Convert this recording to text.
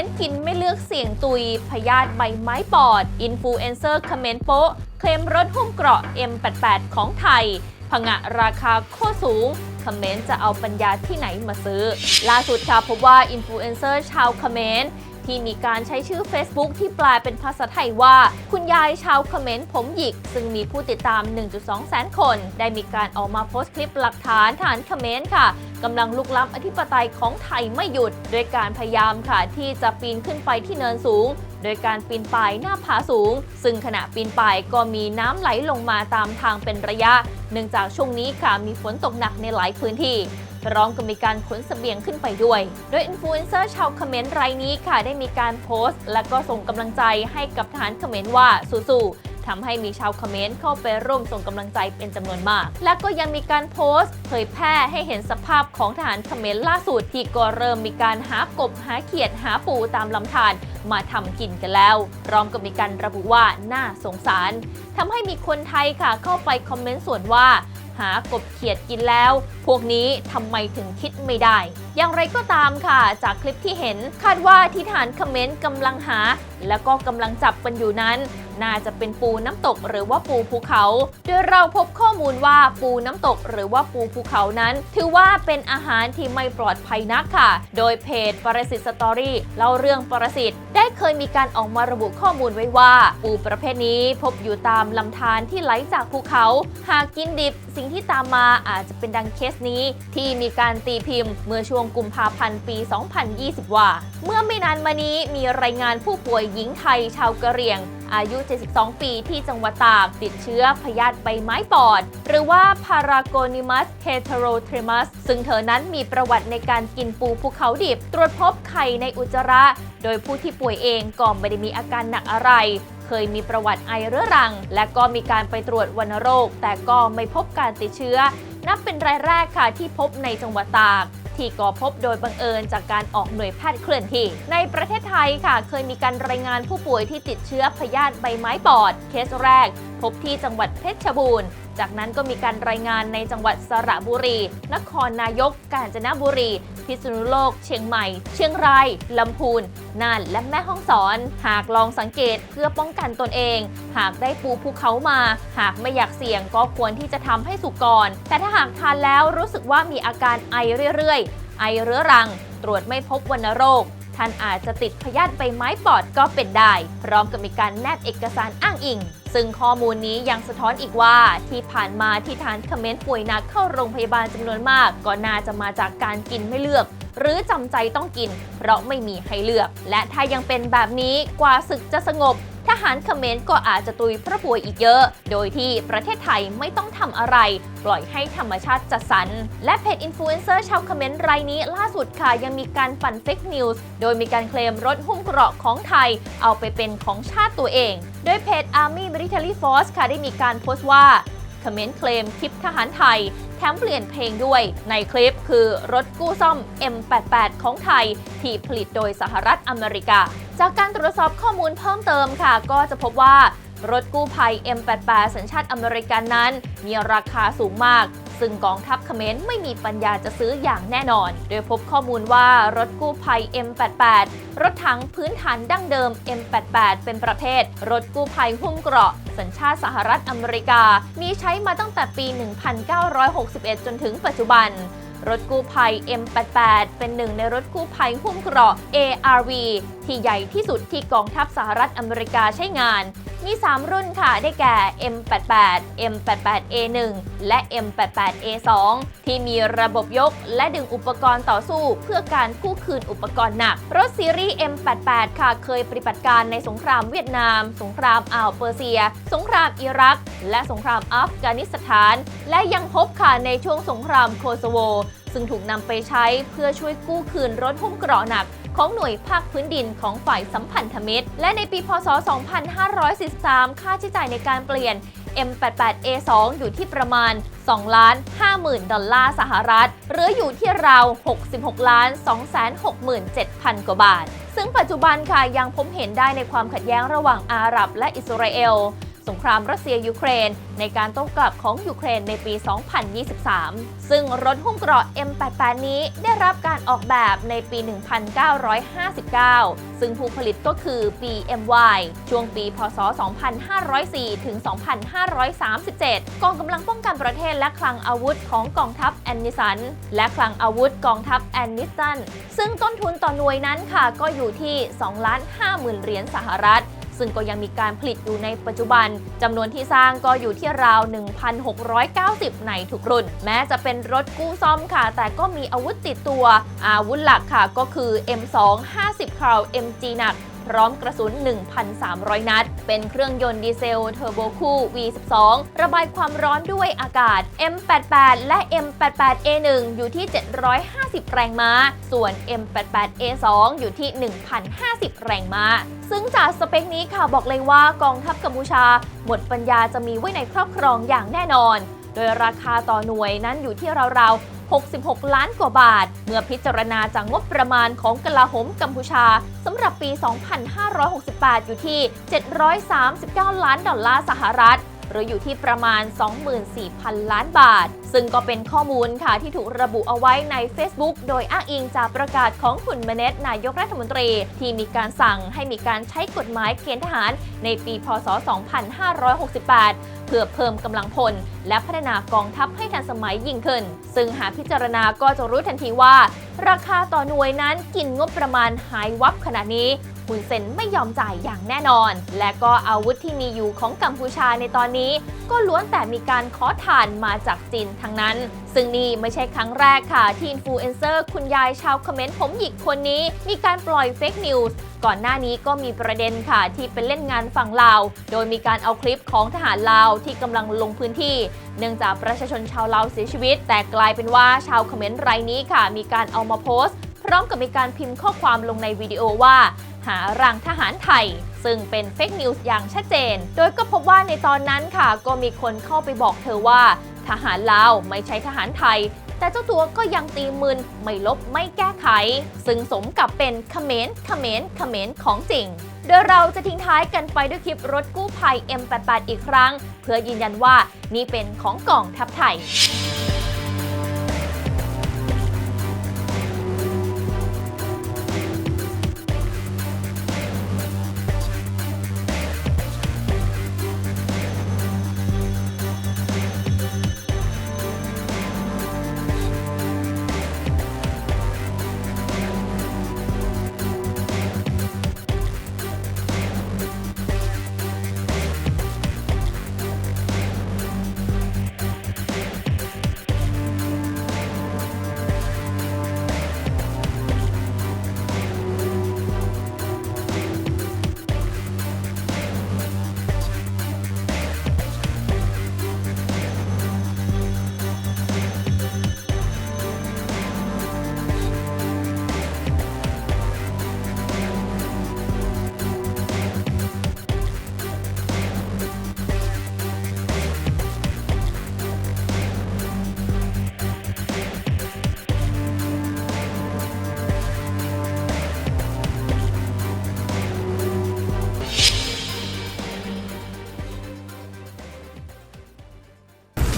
นต์กินไม่เลือกเสี่ยงตุย พยาธิใบไม้ปอด อินฟลูเอนเซอร์คอมเมนต์โป๊ะ เคลมรถหุ้มเกราะ M88 ของไทยผงะราคาโคตรสูงคอมเมนต์จะเอาปัญญาที่ไหนมาซื้อ ล่าสุดค่ะพบว่าอินฟลูเอนเซอร์ชาวคอมเมนต์ ที่มีการใช้ชื่อ Facebook ที่แปลเป็นภาษาไทยว่า คุณยายชาวคอมเขมนต์ผมหยิก ซึ่งมีผู้ติดตาม 1.2 แสนคน ได้มีการออกมาโพสต์คลิปหลักฐานฐานคอมเขมนต์ค่ะกำลังลุกล้ำอธิปไตยของไทยไม่หยุด ด้วยการพยายามค่ะที่จะปีนขึ้นไปที่เนินสูง โดยการปีนป่ายหน้าผาสูง ซึ่งขณะปีนป่ายก็มีน้ำไหลลงมาตามทางเป็นระยะ เนื่องจากช่วงนี้ค่ะมีฝนตกหนักในหลายพื้นที่พร้อมกับมีการขนเสบียงขึ้นไปด้วย โดยอินฟลูเอนเซอร์ชาวเขมรรายนี้ค่ะได้มีการโพสต์ และก็ส่งกำลังใจให้กับทหารเขมรว่าสู้ๆ ทำให้มีชาวคอมเขมรเข้าไปร่วมส่งกำลังใจเป็นจำนวนมาก และก็ยังมีการโพสต์ เผยแพร่ให้เห็นสภาพของทหารเขมรล่าสุดที่ก็เริ่มมีการหากบหาเขียดหาปูตามลำธารมาทำกินกันแล้วพร้อมกับมีการระบุว่าน่าสงสารทำให้มีคนไทยค่ะเข้าไปคอมเมนต์ส่วนว่า หากบเขียดกินแล้ว พวกนี้ทำไมถึงคิดไม่ได้ อย่างไรก็ตามค่ะ จากคลิปที่เห็นคาดว่าที่ฐานคอมเมนต์กำลังหา แล้วก็กำลังจับกันอยู่นั้น น่าจะเป็นปูน้ำตกหรือว่าปูภูเขา โดยเราพบข้อมูลว่าปูน้ำตกหรือว่าปูภูเขานั้น ถือว่าเป็นอาหารที่ไม่ปลอดภัยนักค่ะ โดยเพจปรสิตสตอรี่เล่าเรื่องปรสิตได้เคยมีการออกมาระบุข้อมูลไว้ว่า ปูประเภทนี้พบอยู่ตามลำธารที่ไหลจากภูเขา หากกินดิบสิ่งที่ตามมาอาจจะเป็นดังเคสนี้ ที่มีการตีพิมพ์เมื่อช่วงกุมภาพันธ์ปี 2020 ว่า เมื่อไม่นานมานี้มีรายงานผู้ป่วยหญิงไทยชาวกะเหรี่ยง อายุ 72 ปีที่จังหวัดตากติดเชื้อพยาธิใบไม้ปอด หรือว่า Paragonimus heterotremus ซึ่งเธอนั้นมีประวัติในการกินปูภูเขาดิบ ตรวจพบไข่ในอุจจาระ โดยผู้ที่ป่วยเองก็ไม่ได้มีอาการหนักอะไรเคยมีประวัติไอเรื้อรัง และก็มีการไปตรวจวัณโรค แต่ก็ไม่พบการติดเชื้อ นับเป็นรายแรกค่ะที่พบในจังหวัดตาก ที่ก่อพบโดยบังเอิญจากการออกหน่วยแพทย์เคลื่อนที่ ในประเทศไทยค่ะเคยมีการรายงานผู้ป่วยที่ติดเชื้อพยาธิใบไม้ปอด เคสแรก พบที่จังหวัดเพชรบูรณ์ จากนั้นก็มีการรายงานในจังหวัดสระบุรี นครนายก กาญจนบุรี พิษณุโลก เชียงใหม่ เชียงราย ลำพูน น่าน และแม่ฮ่องสอน หากลองสังเกตเพื่อป้องกันตนเอง หากได้ปูภูเขามา หากไม่อยากเสี่ยงก็ควรที่จะทำให้สุกก่อน แต่ถ้าหากทานแล้วรู้สึกว่ามีอาการไอเรื่อยๆ ไอเรื้อรัง ตรวจไม่พบวัณโรค ท่านอาจจะติดพยาธิใบไม้ปอดก็เป็นได้ พร้อมกับมีการแนบเอกสารอ้างอิง ซึ่งข้อมูลนี้ยังสะท้อนอีกว่าที่ผ่านมาที่ทานคอมเมนต์ป่วยหนักเข้าโรงพยาบาลจำนวนมาก ก็น่าจะมาจากการกินไม่เลือกหรือจำใจต้องกิน เพราะไม่มีให้เลือก และถ้ายังเป็นแบบนี้กว่าศึกจะสงบ ทหารเขมรก็อาจจะตุยพระป่วยอีกเยอะ โดยที่ประเทศไทยไม่ต้องทำอะไร ปล่อยให้ธรรมชาติจัดสรร และเพจอินฟลูเอนเซอร์ชาวเขมรรายนี้ล่าสุดค่ะ ยังมีการปั่นเฟกนิวส์โดยมีการเคลมรถหุ้มเกราะของไทย เอาไปเป็นของชาติตัวเอง โดยเพจ Army Military Force ค่ะได้มีการโพสต์ว่าเขมรเคลมคลิปทหารไทย แถมเปลี่ยนเพลงด้วย ในคลิปคือรถกู้ซ่อม M88 ของไทย ที่ผลิตโดยสหรัฐอเมริกา จากการตรวจสอบข้อมูลเพิ่มเติมค่ะ ก็จะพบว่ารถกู้ภัย M88 สัญชาติอเมริกันนั้น มีราคาสูงมาก ซึ่งกองทัพเขมรไม่มีปัญญาจะซื้ออย่างแน่นอน โดยพบข้อมูลว่ารถกู้ภัย M88 รถถังพื้นฐานดั้งเดิม M88 เป็นประเภท รถกู้ภัยหุ้มเกราะ สัญชาติสหรัฐอเมริกา มีใช้มาตั้งแต่ปี 1961 จนถึงปัจจุบันรถกู้ภัย M88 เป็นหนึ่งในรถกู้ภัยหุ้มเกราะ ARV ที่ใหญ่ที่สุดที่กองทัพสหรัฐอเมริกาใช้งาน มี 3 รุ่นค่ะ ได้แก่ M88 M88A1 และ M88A2 ที่มีระบบยกและดึงอุปกรณ์ต่อสู้ เพื่อการกู้คืนอุปกรณ์หนัก รถซีรีส์ M88 ค่ะ เคยปฏิบัติการในสงครามเวียดนาม สงครามอ่าวเปอร์เซีย สงครามอิรัก และสงครามอัฟกานิสถาน และยังพบค่ะในช่วงสงครามโคโซโว ซึ่งถูกนำไปใช้เพื่อช่วยกู้คืนรถหุ้มเกราะหนัก ของหน่วยภาคพื้นดินของฝ่ายสัมพันธมิตร และในปีพศ 2543 ค่าใช้จ่ายในการเปลี่ยน M88A2 อยู่ที่ประมาณ 2 ล้าน 50,000 ดอลลาร์สหรัฐ หรืออยู่ที่ราว 66 ล้าน 267,000 กว่าบาท ซึ่งปัจจุบันค่ะยังพบเห็นได้ในความขัดแย้งระหว่างอาหรับและอิสราเอล สงครามรัสเซียยูเครน ในการโต้กลับของยูเครนในปี 2023 ซึ่งรถหุ้มเกราะ M88 นี้ได้รับการออกแบบในปี 1959 ซึ่งผู้ผลิตก็คือ BMY ช่วงปี พศ 2504 ถึง 2537 กองกำลังป้องกันประเทศและคลังอาวุธของกองทัพแอนนิสัน และคลังอาวุธกองทัพแอนนิสัน ซึ่งต้นทุนต่อหน่วยนั้นค่ะก็อยู่ที่ 2 ล้าน5หมื่นเหรียญสหรัฐ ซึ่งก็ยังมีการผลิตอยู่ในปัจจุบันจำนวนที่สร้างก็อยู่ที่ราว 1,690 ในทุกรุ่น แม้จะเป็นรถกู้ซ่อมค่ะ แต่ก็มีอาวุธติดตัว อาวุธหลักค่ะก็คือ M2 50คราว MG หนักพร้อมกระสุน 1,300 นัด เป็นเครื่องยนต์ดีเซลเทอร์โบคู่ V12 ระบายความร้อนด้วยอากาศ M88 และ M88A1 อยู่ที่ 750 แรงม้า ส่วน M88A2 อยู่ที่ 1,050 แรงม้า ซึ่งจากสเปคนี้ค่ะบอกเลยว่ากองทัพกัมพูชา หมดปัญญาจะมีไว้ในครอบครองอย่างแน่นอน โดยราคาต่อหน่วยนั้นอยู่ที่ราวๆ66 ล้านกว่าบาท เมื่อพิจารณาจากงบประมาณของกลาโหมกัมพูชาสำหรับปี 2568 อยู่ที่ 739 ล้านดอลลาร์สหรัฐ หรืออยู่ที่ประมาณ 24,000 ล้านบาท ซึ่งก็เป็นข้อมูลค่ะที่ถูกระบุเอาไว้ใน Facebook โดยอ้างอิงจากประกาศของคุณเมเนตนายกรัฐมนตรี ที่มีการสั่งให้มีการใช้กฎหมายเกณฑ์ทหารในปี พศ 2568 เพื่อเพิ่มกำลังพล และพัฒนากองทัพให้ทันสมัยยิ่งขึ้น ซึ่งหากพิจารณาก็จะรู้ทันทีว่า ราคาต่อหน่วยนั้นกินงบประมาณหายวับขนาดนี้ คุณเซนไม่ยอมจ่ายอย่างแน่นอน และก็อาวุธที่มีอยู่ของกัมพูชาในตอนนี้ ก็ล้วนแต่มีการขอทานมาจากจีนทั้งนั้น ซึ่งนี่ไม่ใช่ครั้งแรกค่ะ ที่อินฟลูเอนเซอร์คุณยายชาวคอมเมนต์ผมหยิกคนนี้ มีการปล่อยเฟกนิวส์ก่อนหน้านี้ก็มีประเด็นค่ะที่เป็นเล่นงานฝั่งลาว โดยมีการเอาคลิปของทหารลาวที่กำลังลงพื้นที่ เนื่องจากประชาชนชาวลาวเสียชีวิต แต่กลายเป็นว่าชาวคอมเมนต์รายนี้ค่ะ มีการเอามาโพสต์ พร้อมกับมีการพิมพ์ข้อความลงในวิดีโอว่า หารังทหารไทย ซึ่งเป็นเฟกนิวส์อย่างชัดเจน โดยก็พบว่าในตอนนั้นค่ะ ก็มีคนเข้าไปบอกเธอว่า ทหารลาวไม่ใช่ทหารไทย แต่เจ้าตัวก็ยังตีมืนไม่ลบไม่แก้ไข ซึ่งสมกับเป็นคเขมนเขมนเขมนของจริงโดยเราจะทิ้งท้ายกันไปด้วยคลิปรถกู้ภัย M88 อีกครั้ง เพื่อยืนยันว่านี่เป็นของกองทัพไทย